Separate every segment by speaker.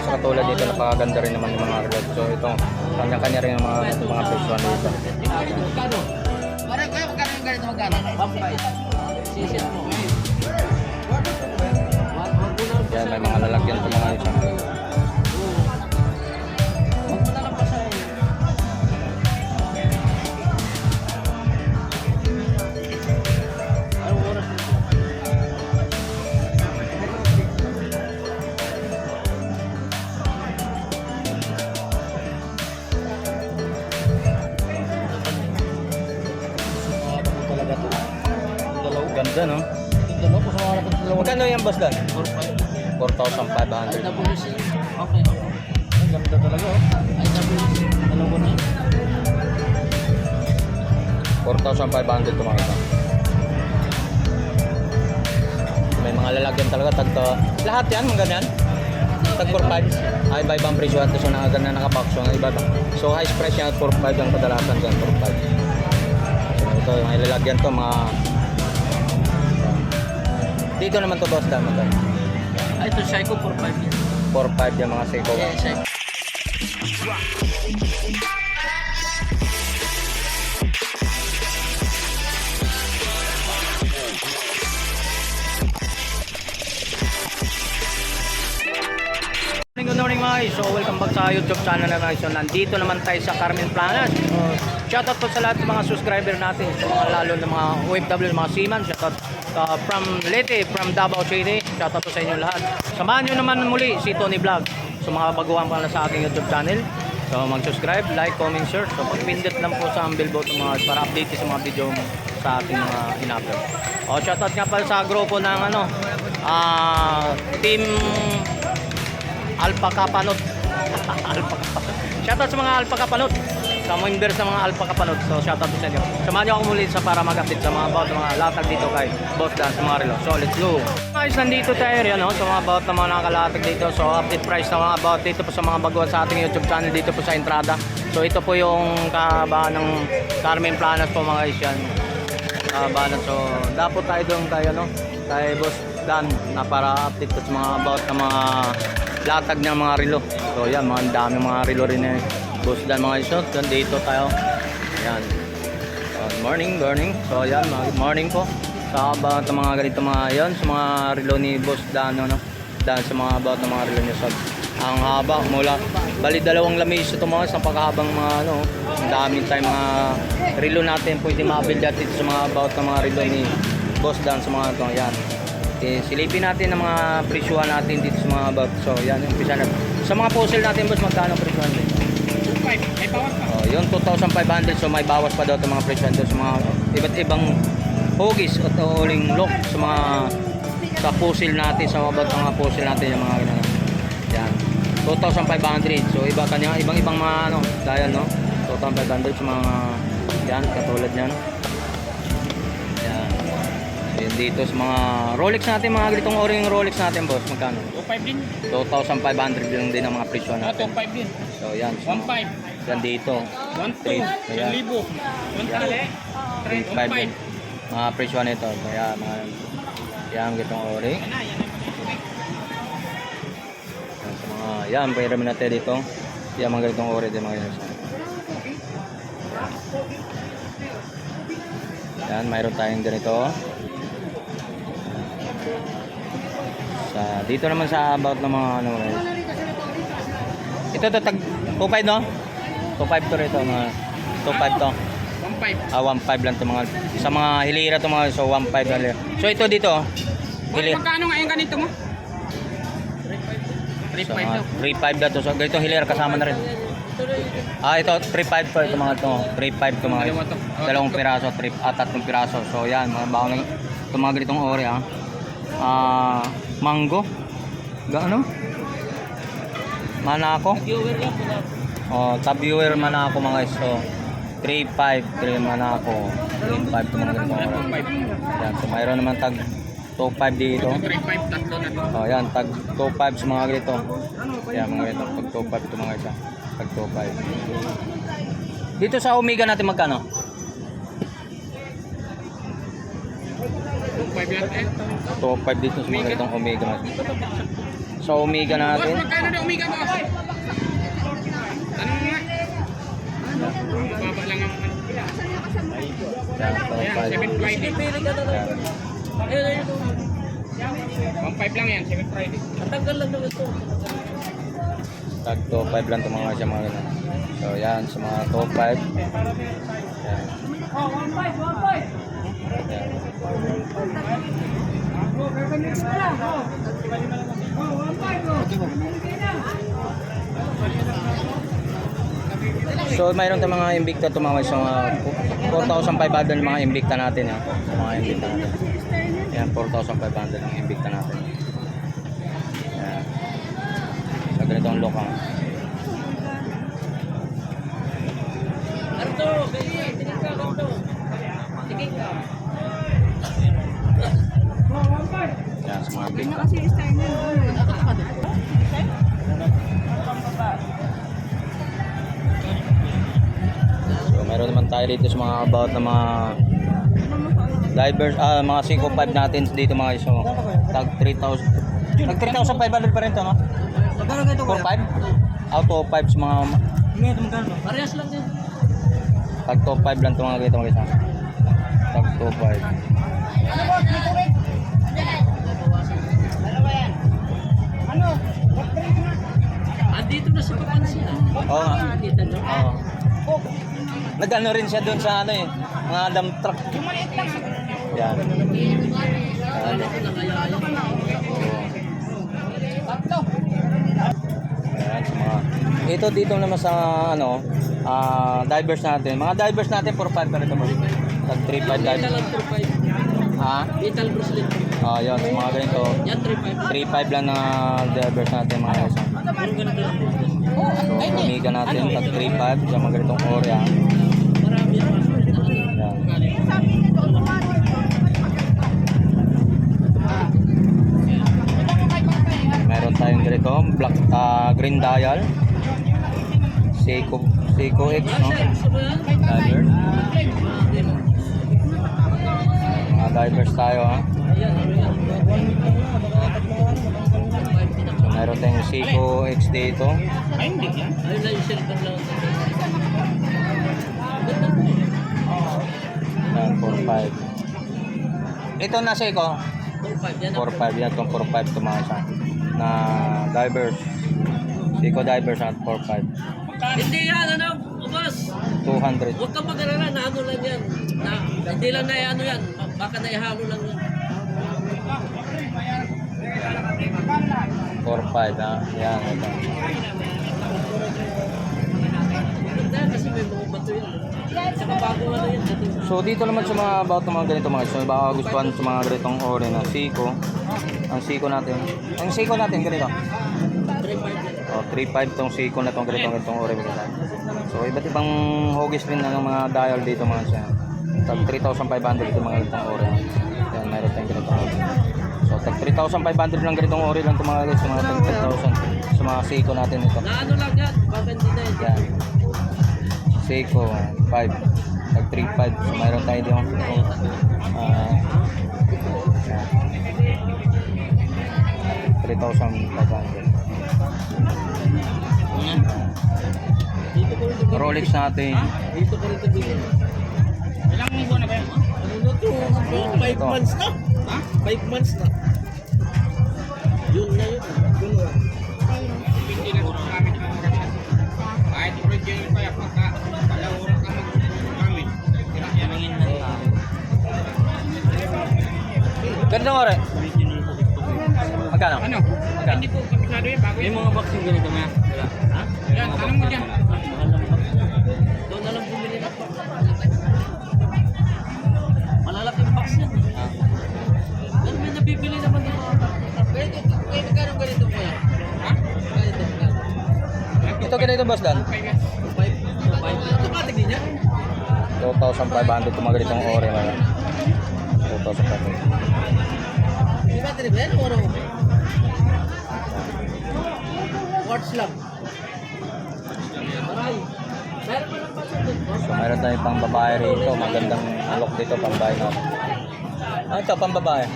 Speaker 1: guys, katulad dito napakaganda rin naman yung mga relo. So ito, kanya-kanya rin yung mga, mga presyo dito.
Speaker 2: Pare, kaya magkano yung ganito magkano? Sisit mo.
Speaker 1: Yan, may mga lalagyan ito mga isa. Boss?
Speaker 2: 4-5.
Speaker 1: 4,500.
Speaker 2: IWC. Okay. Ang ganda talaga oh. IWC. Dalawa na.
Speaker 1: 4,500 ito mga ito. May mga lalagyan talaga tag to. Lahat yan, mga ganyan. Tag 4,500. Ay, iba ibang presyo at so na ganyan nakabox. So, iba iba. So, highest price yan 4,500 ang kadalasan dyan, 4,500. So, ito, may lalagyan to, mga... Dito naman to boss dam, magkano?
Speaker 2: Ah, ito Psycho 4-5 yan.
Speaker 1: 4,500 yung mga Seiko.
Speaker 2: Yeah, Psycho.
Speaker 1: Guys. So welcome back sa YouTube channel na guys. So nandito naman tayo sa Carmen Planas. Uh, shoutout po sa lahat ng mga subscriber natin. So, lalo ng mga OFW, mga seaman. Shoutout uh, from Leyte, from Davao City. Shoutout po sa inyo lahat. Samahan nyo naman muli si Tony Vlog. So mga baguhan pa sa ating YouTube channel. So mag-subscribe, like, comment, share. So pag-pindot lang po sa bell button mga para update sa mga video sa ating mga in-upload. O shoutout nga pala sa grupo ng ano, ah team Alpha Kapanot. Shoutout sa mga Alpha Kapanot. Sa mga members ng mga Alpha Kapanot. So shoutout sa inyo. Samahan niyo ako muli sa para mag-update sa mga about ng mga latag dito kay Boss Dan sa mga relo. So let's go. Guys, nandito tayo rin no? sa mga about ng mga nakalatag dito. So update price na mga about dito po sa mga baguhan sa ating YouTube channel dito po sa entrada. So ito po yung kabahan ng Carmen Planas po mga guys yan. Kabahan. So dapat tayo doon kay ano kay Boss Dan na para update po sa mga about ng mga latag ng mga relo. So yan, mga dami mga relo rin eh. Boss Dan mga isot, dito tayo. Yan. Good morning, morning. So yan, good morning po. Sa about ng mga ganito mga yan, sa mga relo ni Boss Dan, ano, Dan sa mga about ng mga relo niya. So, ang haba mula bali dalawang lamis ito mga sa pagkahabang mga ano ang daming tayo mga relo natin pwede mabuild dito sa mga about ng mga relo ni Boss Dan sa mga ito yan Eh, silipin natin ang mga presyuhan natin dito sa mga about. So, yan yung umpisa na. Sa mga puzzle natin, boss, magkano ang presyuhan din?
Speaker 2: 5. May bawas pa.
Speaker 1: Oh, yun 2,500. So, may bawas pa daw itong mga presyuhan doon sa mga iba't ibang hugis at uling look sa mga sa puzzle natin, sa mga ng mga puzzle natin yung mga ganun. Yan. 2,500. So, iba kanya, ibang-ibang mga ano, dahil no? 2,500 sa mga yan, katulad. Yan. Yan dito sa mga Rolex natin, mga ganitong ori yung Rolex natin, boss. Magkano?
Speaker 2: 2.5 din.
Speaker 1: 2,500 lang din ang mga presyo
Speaker 2: Ah,
Speaker 1: natin.
Speaker 2: 2.5 din.
Speaker 1: So, yan. So,
Speaker 2: 1.5.
Speaker 1: yan dito.
Speaker 2: 1.2.
Speaker 1: Ayan.
Speaker 2: 1,000. 1,000.
Speaker 1: 5 din. Mga presyo nito. Kaya, mga yan, ganitong ori.
Speaker 2: Yan na, yan na.
Speaker 1: Sa mga, yan, pahiramin natin dito. Yan, mga ganitong ori din mga yan. Yan, mayroon tayong ganito. Sa, dito naman sa about ng mga ano. Ito to tag 25 no? 25 to rito mga 25 to.
Speaker 2: 1.5.
Speaker 1: Ah, 15 lang to mga sa mga hilira to mga so 15 lang. So ito dito. Hili.
Speaker 2: Magkano nga yung ganito mo?
Speaker 1: So,
Speaker 2: 3.5
Speaker 1: mga
Speaker 2: daw.
Speaker 1: 35 na to. So ganito hilira kasama na rin. Ah, ito 35 to ito mga to. 35 to mga.
Speaker 2: Oh,
Speaker 1: dalawang piraso, trip at tatlong piraso. So yan, mga baon ng mga ganitong ori ah. Ah, mango. Gaano? Manako. Oh, tab viewer man ako mga guys. So, 3.5, 3 man ako. 3.5 to mga ganito.
Speaker 2: 2.5.
Speaker 1: Yan, so mayroon naman tag 2.5 dito.
Speaker 2: 3.5 tatlo na to.
Speaker 1: Oh, yan, tag 2.5 sa mga ganito. Yan, mga ganito. Tag 2.5 ito mga isa. Tag 2.5. Dito sa Omega natin magkano?
Speaker 2: 2.5 yan eh.
Speaker 1: 2.5 dito sa mga ganitong Omega. sa Omega natin.
Speaker 2: magkano na umiga boss? Tanong nga. Baba lang ang
Speaker 1: Yan, top
Speaker 2: Ayan,
Speaker 1: 5.
Speaker 2: 7 Friday.
Speaker 1: Yan.
Speaker 2: Ayun, ayun. 1.5 lang yan, 7 Friday. Tanggal lang naman ito.
Speaker 1: Tag top 5 lang itong mga siya mga ganun. So yan, sa mga top 5. Yan. Yan. So mayroon tayong mga Invicta tumawag sa mga 4,500 ng mga Invicta natin ha. Mga Invicta natin. Yan 4,500 ng Invicta natin. Dito sa mga about na mga divers, ah mga 5 natin dito mga iso. Tag 3,000. Tag 3,500 pa rin to no?
Speaker 2: Magkano ganito
Speaker 1: 4,500? Auto 5 sa mga
Speaker 2: Ngayon, magkano? Parehas lang yan.
Speaker 1: tag top 5 lang to mga dito mga isa. Tag top 5.
Speaker 2: Andito na sa Papansin.
Speaker 1: Oo nga.
Speaker 2: Dito na.
Speaker 1: Oo. Nag-ano rin siya doon sa ano eh, mga dump truck. Yan. Ano? Ayan, sa mga ito dito naman sa ano ah divers natin. Mga divers natin for 5 pa rin ito. Tag 3 5
Speaker 2: Metal
Speaker 1: divers.
Speaker 2: 3.5.
Speaker 1: Ha?
Speaker 2: Metal bracelet.
Speaker 1: Ah, yun, sa mga ganito.
Speaker 2: Yan 3.5.
Speaker 1: 3 5 lang na divers natin mga guys. So, Omega natin, tag 3 5 sa mga ganitong ore. ah.
Speaker 2: Marami
Speaker 1: Yan. Meron tayong ganito, black ah, green dial. Seiko Seiko X, no? Diver. Divers tayo, ha? So, meron tayong Seiko X dito.
Speaker 2: Ay, hindi yan. Ayun lang yung cellphone lang.
Speaker 1: Yan, 4-5. Ito na Seiko.
Speaker 2: 4.5 yan.
Speaker 1: 4-5. Yan, itong 4-5 ito mga isa. Na divers. Seiko divers at 4-5.
Speaker 2: Hindi yan, ano, boss.
Speaker 1: 200.
Speaker 2: Huwag kang mag-alala na ano lang yan. Na, hindi lang na ano yan. Baka naihalo lang yan.
Speaker 1: 4-5 ha. Yan, ito.
Speaker 2: Maganda kasi may mga bato yan. Saka bago ano yan. dating-
Speaker 1: So dito naman sa mga about ng mga ganito mga so baka gustuhan sa mga ganitong ore na Seiko. Ang Seiko natin. Ang Seiko natin ganito.
Speaker 2: 3.5 yan.
Speaker 1: Oh, 3.5 tong Seiko na tong ganitong ganitong ore mga So iba't ibang hugis rin ng mga dial dito mga siya. Tag 3,500 ito mga ganitong ore. Yan, mayroon tayong ganitong ore. So tag 3,500 lang ganitong ore lang itong mga guys, sa mga tag 10,000 sa mga Seiko natin ito.
Speaker 2: Na ano lang yan. Baka hindi na yan.
Speaker 1: Yan. Seiko 5. Tag 3.5. So mayroon tayo. Ah. yan. 3,500.
Speaker 2: Dito ko rin ito.
Speaker 1: Rolex natin.
Speaker 2: Dito ko rin. Ilang linggo na ba yan? Ano na to? 5
Speaker 1: Ito.
Speaker 2: months na. Ha? 5 months na. Yun na yun. Yun na.
Speaker 3: Hindi na sa kami ng oras. Kahit origin yung kaya pagka kalawang ka mag-kami. Yanangin na lang.
Speaker 1: Ganitong ore. Magkano?
Speaker 3: Ano?
Speaker 1: Magkano?
Speaker 3: Hindi po kapisado yan. Bago
Speaker 2: May
Speaker 3: yung
Speaker 2: mga yung ganito nga. Wala. Ha?
Speaker 3: Yan, tanong mo dyan.
Speaker 1: Boss Dan.
Speaker 3: Five yan.
Speaker 2: Five. Five. Automatic din yan.
Speaker 1: 2,500 itong mga ganitong ore na yan. 2,500.
Speaker 2: Di ba trip yan? Oro. Quartz lang. Meron.
Speaker 1: So mayroon tayong pang babae rito. Magandang alok dito pang babae natin. Ano ito pang babae?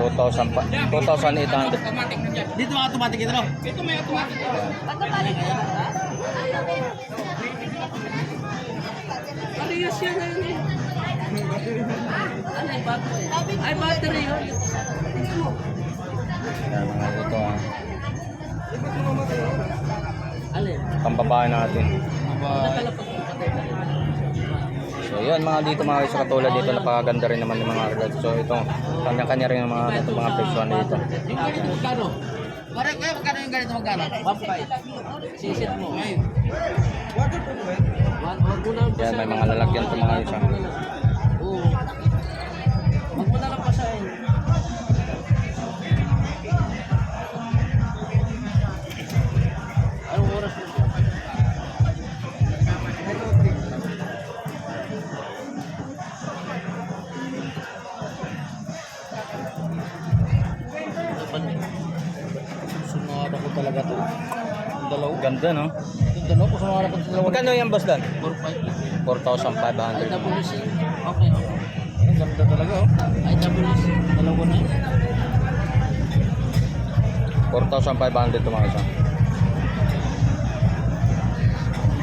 Speaker 1: 2,000 pa, 2,800.
Speaker 3: Automatic na dyan.
Speaker 4: Dito mga automatic ito, no?
Speaker 3: Ito may automatic.
Speaker 2: Parehas yan na yun eh. Ano yung battery? Ay, battery yun.
Speaker 1: Yan mga ito ah.
Speaker 2: Alin?
Speaker 1: Pambabae natin.
Speaker 2: Nakalapag ko patay na rin.
Speaker 1: So yun mga dito mga guys, katulad dito napakaganda rin naman yung mga reload. So ito, kanya-kanya rin yung mga, ito, mga presyo dito.
Speaker 4: Magkano? Pare, kuya, magkano yung ganito magkano?
Speaker 2: 1.5. Sisit mo.
Speaker 1: Yan, may mga lalagyan to mga isa.
Speaker 4: Sunod ako talaga to. Yung dalaw.
Speaker 1: Ganda no?
Speaker 4: Yung dalaw, kung sunod ako sa dalawa.
Speaker 1: Magkano yan boss dan?
Speaker 2: 4.5.
Speaker 1: 4,500.
Speaker 2: IWC. Okay, okay.
Speaker 4: Ang ganda talaga, oh.
Speaker 2: IWC.
Speaker 4: Dalawa na yun.
Speaker 1: 4,500 to mga isa.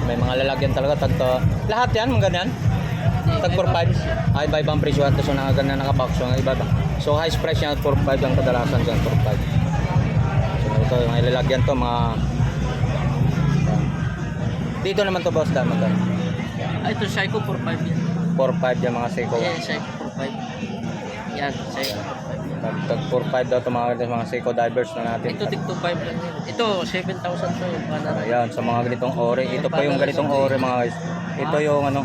Speaker 1: May mga lalagyan talaga tagto. Lahat yan, mga ganyan. Tag 4,500. Ay, iba ibang presyo at so na ganyan nakabox so iba iba. So highest price niya 4,500 ang kadalasan dyan 4,500. Ito yung mga lalagyan to mga dito naman to boss dan magkano?
Speaker 2: Ah, ito Psycho 4.5 yan.
Speaker 1: 4,500 yung mga Seiko.
Speaker 2: Ayan, Psycho 4.5. Yan, Psycho 4.5.
Speaker 1: Tag tag 4,500 daw to mga, mga Seiko divers na natin.
Speaker 2: Ito tig 2.5 lang yun. Ito 7,000 to yung.
Speaker 1: Ayan, sa mga ganitong ore. Ito pa yung ganitong ore mga guys. Ito yung ano,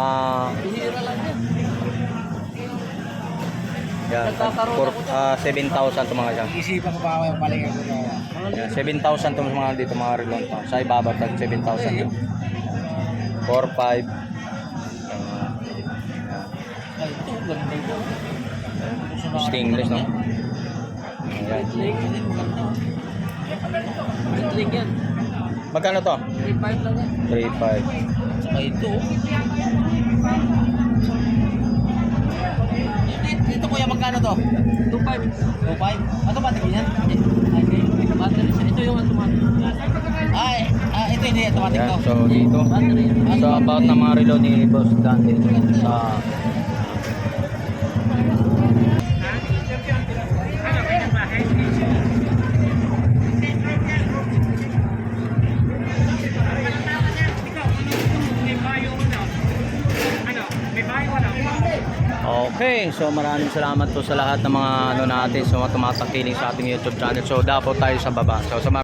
Speaker 1: ah,
Speaker 2: lang yan. Nagkakaroon
Speaker 1: for,
Speaker 2: ako dyan.
Speaker 1: ah, 7,000 to mga yan.
Speaker 4: Isipan ko pa ako yung palingan ko na.
Speaker 1: Yan, 7,000 to mga dito mga relon to. Sa ibaba tag 7,000 yun. 4, 5.
Speaker 4: Ay, ito, ganda ito.
Speaker 1: Stainless no. Ayan.
Speaker 2: Link. Link yan.
Speaker 1: Magkano to?
Speaker 2: 3.5 lang yan.
Speaker 1: 3, 5.
Speaker 4: Saka ito. Ito, ito kuya, magkano to?
Speaker 2: 2.5.
Speaker 4: 2.5? Automatic yan?
Speaker 2: Battery siya. Ito yung automatic.
Speaker 4: Ay, ah, ito hindi, automatic
Speaker 1: Yan,
Speaker 4: to.
Speaker 1: so dito.
Speaker 2: Battery.
Speaker 1: So about na mga relo ni Boss Dan dito sa Okay, so maraming salamat po sa lahat ng mga ano natin, sa mga tumatakiling sa ating YouTube channel. So dapat tayo sa baba. So sa